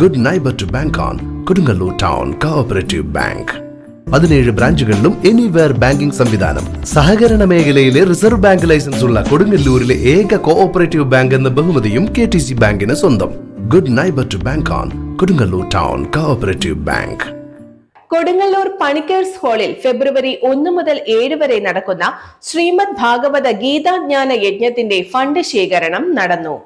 Good neighbour to bank on Kodungallur town cooperative bank പതിനേഴ് ബ്രാഞ്ചുകളിലും anywhere banking സംവിധാനം. സഹകരണ മേഖലയിലെ റിസർവ് ബാങ്ക് ലൈസൻസ് ഉള്ള കൊടുങ്ങല്ലൂരിലെ ഏക കോഓപ്പറേറ്റീവ് ബാങ്ക് എന്ന ബഹുമതിയും കെ ടി സി ബാങ്കിന് സ്വന്തം. Good neighbour to bank on Kodungallur town cooperative bank Kodungallur Panickers ഹാളിൽ ഫെബ്രുവരി ഒന്ന് മുതൽ ഏഴ് വരെ നടക്കുന്ന ശ്രീമദ് ഭാഗവത ഗീതാജ്ഞാന യജ്ഞത്തിന്റെ ഫണ്ട് ശേഖരണം നടന്നു.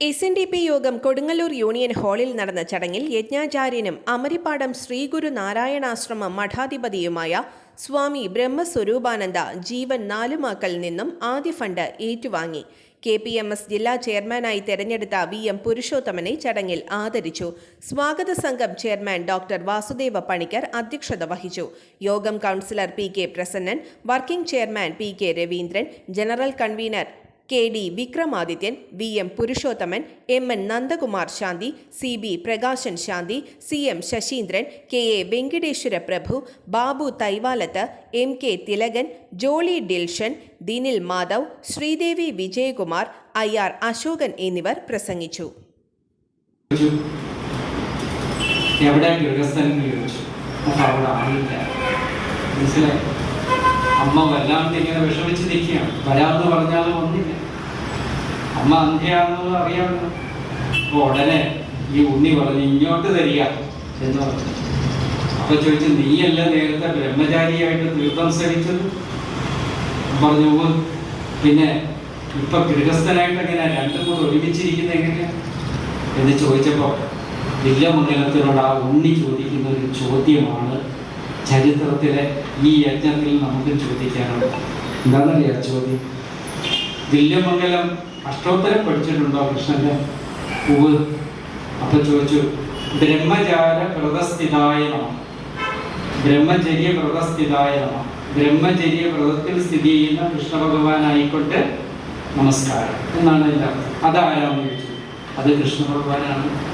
എസ് എൻ ഡി പി യോഗം കൊടുങ്ങല്ലൂർ യൂണിയൻ ഹാളിൽ നടന്ന ചടങ്ങിൽ യജ്ഞാചാര്യനും അമരിപ്പാടം ശ്രീഗുരു നാരായണാശ്രമം മഠാധിപതിയുമായ സ്വാമി ബ്രഹ്മസ്വരൂപാനന്ദ ജീവൻ നാലുമാക്കൽ നിന്നും ആദ്യ ഫണ്ട് ഏറ്റുവാങ്ങി. കെ പി എം എസ് ജില്ലാ ചെയർമാനായി തെരഞ്ഞെടുത്ത വി എം പുരുഷോത്തമനെ ചടങ്ങിൽ ആദരിച്ചു. സ്വാഗത സംഘം ചെയർമാൻ ഡോക്ടർ വാസുദേവ പണിക്കർ അധ്യക്ഷത വഹിച്ചു. യോഗം councillor P K Prasannan working chairman P K Raveendran general convener K D Vikramadithyan V M Purushothaman M N Nandakumar Shanthi C B Prakashan Shanthi C M Saseendran K A Venkateswara Prabhu Babu Thaivalathu M K Thilakan Jolly Dilshan Dinil Madhav Sreedevi Vijayakumar I R Asokan എന്നിവർ പ്രസംഗിച്ചു. എവിടെ ഗൃഹസ്ഥൻ ചോദിച്ചു അവിടെ ആളില്ല മനസ്സിലായി? അമ്മ വല്ലാണ്ട് ഇങ്ങനെ വിഷമിച്ച് നിൽക്കുകയാണ്. വരാമെന്ന് പറഞ്ഞാലും വന്നില്ല അമ്മ അന്ധ്യാണെന്ന് അറിയാമല്ലോ. അപ്പൊ ഉടനെ ഈ ഉണ്ണി പറഞ്ഞു ഇങ്ങോട്ട് തരിക എന്ന് പറഞ്ഞു. അപ്പൊ ചോദിച്ചു നീയല്ല നേരത്തെ ബ്രഹ്മചാരിയായിട്ട് തീർത്ഥം സഹിച്ചത് പറഞ്ഞു പിന്നെ ഇപ്പൊ ഗൃഹസ്ഥനായിട്ട് എങ്ങനെ രണ്ടും കൂടെ ഒരുമിച്ചിരിക്കുന്ന എങ്ങനെയാ? എന്ന് ചോദിച്ചപ്പോൾ വില്ലമംഗലത്തിനോട് ആ ഉണ്ണി ചോദിക്കുന്ന ഒരു ചോദ്യമാണ് ചരിത്രത്തിലെ ഈ യജ്ഞത്തിൽ നമുക്ക് ചോദിക്കാനുണ്ട്. എന്താണെന്നറിയാ ചോദ്യം വില്യമംഗലം അഷ്ടോത്തരം പഠിച്ചിട്ടുണ്ടോ കൃഷ്ണന്റെ പൂവ്? അപ്പൊ ചോദിച്ചു ബ്രഹ്മചാര വ്രതസ്ഥിതായ നമ. ബ്രഹ്മചര്യ വ്രതസ്ഥിതായ നമ. ബ്രഹ്മചര്യ വ്രതത്തിൽ സ്ഥിതി ചെയ്യുന്ന കൃഷ്ണ ഭഗവാനായിക്കൊണ്ട് നമസ്കാരം. എന്നാണ് എല്ലാം അർത്ഥം. ചോദിച്ചു? അത് കൃഷ്ണ ഭഗവാനാണ്